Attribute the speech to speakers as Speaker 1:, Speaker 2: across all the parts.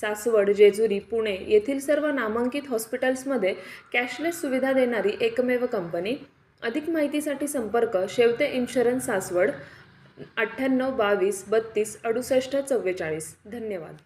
Speaker 1: सासवड जेजुरी पुणे येथील सर्व नामांकित हॉस्पिटल्समध्ये कॅशलेस सुविधा देणारी एकमेव कंपनी. अधिक माहितीसाठी संपर्क शेवते इन्शुरन्स सासवड अठ्ठ्याण्णव बावीस बत्तीस अडुसष्ट चव्वेचाळीस. धन्यवाद.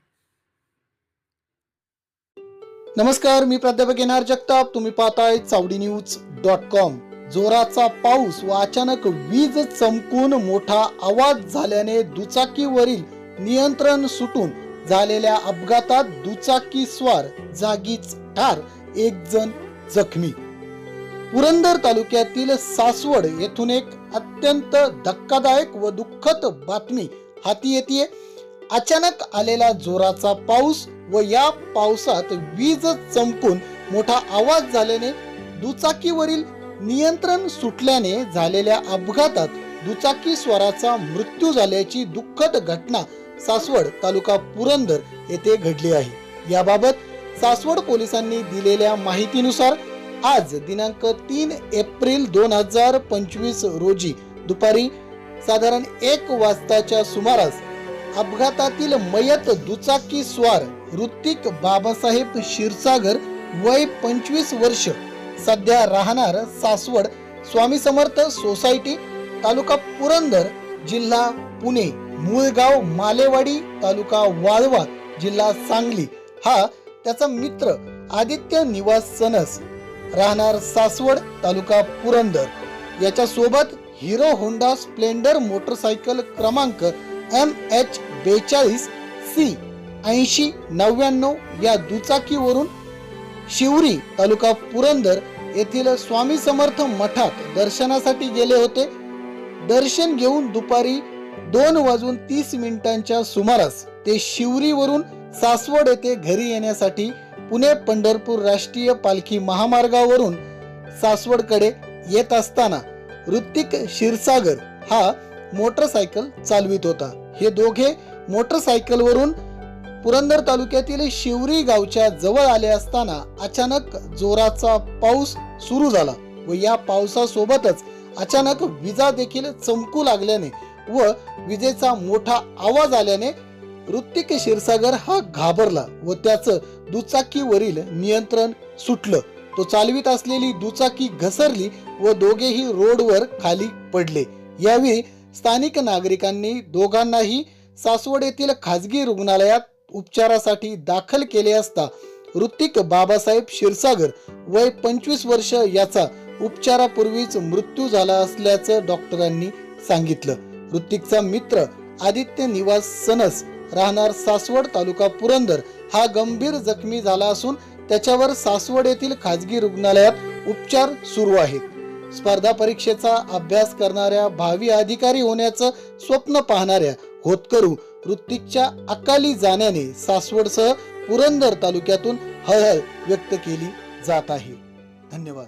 Speaker 2: नमस्कार मी प्राध्यापक येणार जगताप. तुम्ही पाहताय चावडी न्यूज डॉट कॉम. जोराचा पाऊस व अचानक वीज चमकून मोठा आवाज झाल्याने दुचाकीवरील नियंत्रण सुटून झालेल्या अपघातात दुचाकी स्वार जागीच ठार एक जण जखमी. पुरंदर तालुक्यातील सासवड येथून एक अत्यंत धक्कादायक व दुःखद बातमी हाती येते अचानक आलेला जोराचा पाऊस व या पावसात वीज चमकून मोठा आवाज झाल्याने दुचाकीवरील नियंत्रण सुटल्याने झालेल्या अपघातात दुचाकी स्वराचा मृत्यू झाल्याची दुःखद घटना सासवड तालुका पुरंदर येथे घडली आहे. याबाबत सासवड पोलिसांनी दिलेल्या माहितीनुसार आज दिनांक तीन एप्रिल दोन हजार पंचवीस रोजी दुपारी साधारण एक वाजताच्या सुमारास अपघातातील मयत दुचाकी स्वार ऋतिक बाबासाहेब क्षीरसागर वय पंचवीस वर्ष सध्या राहणार सासवड स्वामी समर्थ सोसायटी तालुका पुरंदर जिल्हा पुणे. मूळगाव मालेवाडी तालुका वाळवा जिल्हा सांगली हा त्याचा मित्र आदित्य निवास सनस. राहणार सासवड तालुका पुरंदर. याच्या सोबत हिरो होंडा स्प्लेंडर मोटरसायकल क्रमांक एम एच बेचाळीस सी ऐंशी नव्याण्णव या दुचाकीवरून शिवरी तालुका पुरंदर येथील स्वामी समर्थ मठात दर्शनासाठी गेले होते. दर्शन घेऊन दुपारी दोन वाजून तीस मिनिटांच्या सुमारास ते शिवरीवरून सासवड येथे घरी येण्यासाठी पुणे पंढरपूर राष्ट्रीय पालखी महामार्गावरून सासवडकडे येत असताना ऋतिक क्षीरसागर हा मोटरसायकल चालवित होता. हे दोघे मोटरसायकलवरून पुरंदर तालुक्यातील शिवरी गावच्या जवळ आले असताना अचानक जोराचा पाऊस सुरू झाला व या पावसासोबतच अचानक विजा देखील चमकू लागल्याने व विजेचा मोठा आवाज आल्याने ऋतिक क्षीरसागर हा घाबरला व त्याचं दुचाकीवरील नियंत्रण सुटलं. तो चालवित असलेली दुचाकी घसरली व दोघेही रोडवर खाली पडले. यावेळी स्थानिक नागरिकांनी दोघांनाही सासवड येथील खाजगी रुग्णालयात उपचारासाठी दाखल केले असता ऋतिक बाबासाहेब क्षीरसागर वय पंचवीस वर्ष याचा उपचारापूर्वीच मृत्यू झाला असल्याचं डॉक्टरांनी सांगितलं. ऋतिकचा मित्र आदित्य निवास सनस राहणार सासवड तालुका पुरंदर हा गंभीर जखमी झाला असून त्याच्यावर सासवड येथील खाजगी रुग्णालयात उपचार सुरू आहेत. स्पर्धा परीक्षेचा अभ्यास करणाऱ्या भावी अधिकारी होण्याचं स्वप्न पाहणाऱ्या होतकरू ऋत्विकच्या अकाली जाण्याने सासवडसह पुरंदर तालुक्यातून हळहळ व्यक्त केली जात आहे. धन्यवाद.